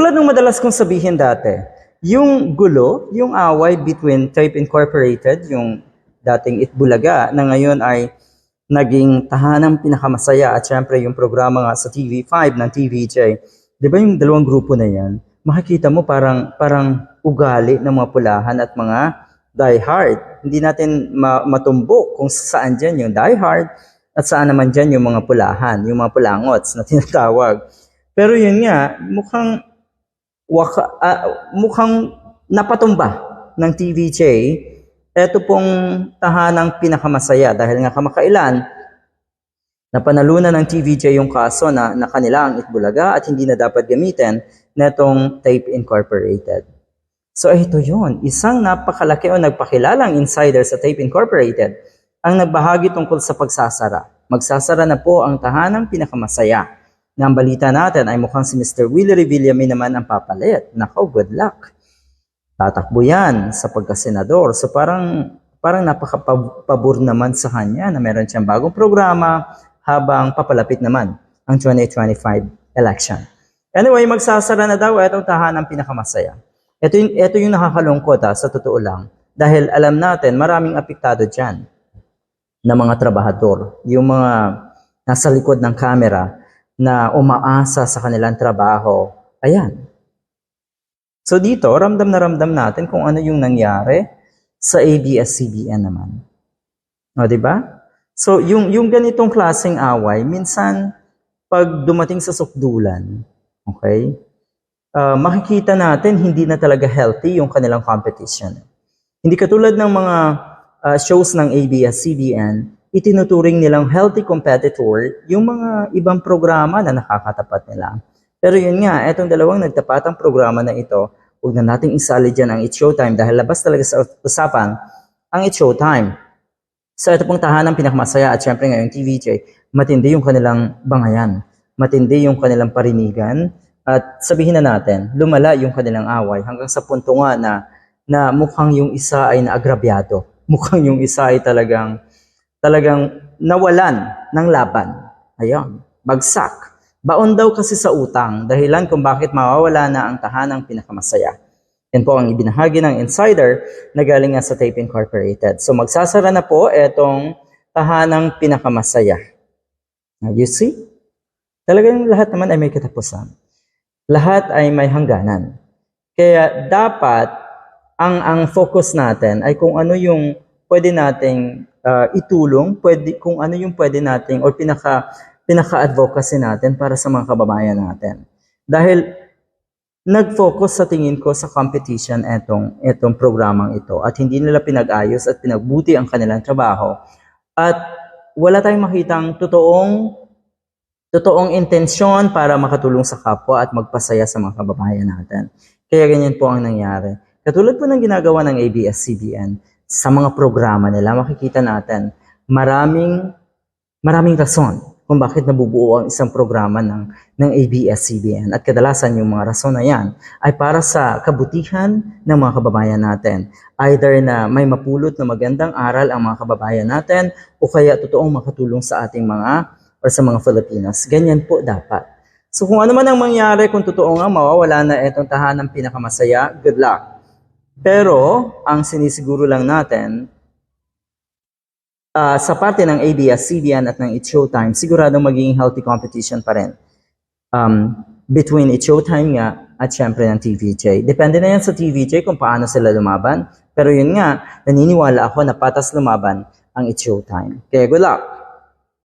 Katulad ng madalas kong sabihin dati, yung gulo, yung away between Tape Incorporated, yung dating Itbulaga, na ngayon ay naging tahanang pinakamasaya at syempre yung programa nga sa TV5 ng TVJ. Di ba yung dalawang grupo na yan, makikita mo parang, parang ugali ng mga pulahan at mga diehard. Hindi natin ma- matumbok kung saan dyan yung diehard at saan naman dyan yung mga pulahan, yung mga pulangots na tinatawag. Pero yun nga, mukhang waka, ah, mukhang napatumba ng TVJ ito pong tahanang pinakamasaya dahil nga kamakailan napanalunan ng TVJ yung kaso na, na kanila ang Itbulaga at hindi na dapat gamitin netong Tape Incorporated. So ito yun, isang napakalaki o nagpakilalang insider sa Tape Incorporated ang nagbahagi tungkol sa pagsasara. Magsasara na po ang tahanang pinakamasaya. Na ang balita natin ay mukhang si Mr. Willie Revillame naman ang papalit. Nako, good luck tatakbo yan sa pagkasenador. So parang parang napakapabor naman sa kanya na meron siyang bagong programa habang papalapit naman ang 2025 election. Anyway, magsasara na daw itong tahanang pinakamasaya. Ito yung, ito yung nakakalungkot ha, sa totoo lang. Dahil alam natin, maraming apektado dyan na mga trabahador. Yung mga nasa likod ng camera na umaasa sa kanilang trabaho. Ayan, So dito, ramdam na ramdam natin kung ano yung nangyari sa ABS-CBN naman. O, di ba? So, yung, yung ganitong klaseng away, minsan, pag dumating sa sukdulan, okay, uh, makikita natin hindi na talaga healthy yung kanilang competition. Hindi katulad ng mga uh, shows ng ABS-CBN, itinuturing nilang healthy competitor yung mga ibang programa na nakakatapat nila. Pero yun nga, etong dalawang nagtapatang programa na ito, huwag na nating isali dyan ang It's Showtime dahil labas talaga sa usapan ang It's Showtime. So ito pong tahanang pinakamasaya at syempre ngayong TVJ, matindi yung kanilang bangayan, matindi yung kanilang parinigan, at sabihin na natin, lumala yung kanilang away hanggang sa punto nga na, na mukhang yung isa ay naagrabyado. Mukhang yung isa ay talagang, talagang nawalan ng laban. Ayun, bagsak. Baon daw kasi sa utang, dahilan kung bakit mawawala na ang tahanang pinakamasaya. Yan po ang ibinahagi ng insider na galing nga sa Tape Incorporated. So magsasara na po itong tahanang pinakamasaya. Now you see? Talagang lahat naman ay may katapusan. Lahat ay may hangganan. Kaya dapat ang ang focus natin ay kung ano yung pwede nating uh, itulong, pwede kung ano yung pwede nating or pinaka pinaka-advocacy natin para sa mga kababayan natin. Dahil nag-focus sa tingin ko sa competition etong, etong programang ito at hindi nila pinag-ayos at pinagbuti ang kanilang trabaho. At wala tayong makitang totoong totoong intensyon para makatulong sa kapwa at magpasaya sa mga kababayan natin. Kaya ganyan po ang nangyari. Katulad po ng ginagawa ng ABS-CBN sa mga programa nila, makikita natin maraming maraming rason kung bakit nabubuo ang isang programa ng, ng ABS-CBN. At kadalasan yung mga rason na yan ay para sa kabutihan ng mga kababayan natin. Either na may mapulot na magandang aral ang mga kababayan natin o kaya totoong makatulong sa ating mga or sa mga Filipinos. Ganyan po dapat. So kung ano man ang mangyari, kung totoo nga mawawala na itong tahanang pinakamasaya, good luck. Pero ang sinisiguro lang natin, uh, sa parte ng ABS-CBN at ng It's Showtime, siguradong magiging healthy competition pa rin. Um, between It's Showtime nga at syempre ng TVJ. Depende na yan sa TVJ kung paano sila lumaban. Pero yun nga, naniniwala ako na patas lumaban ang It's Showtime. Kaya good luck!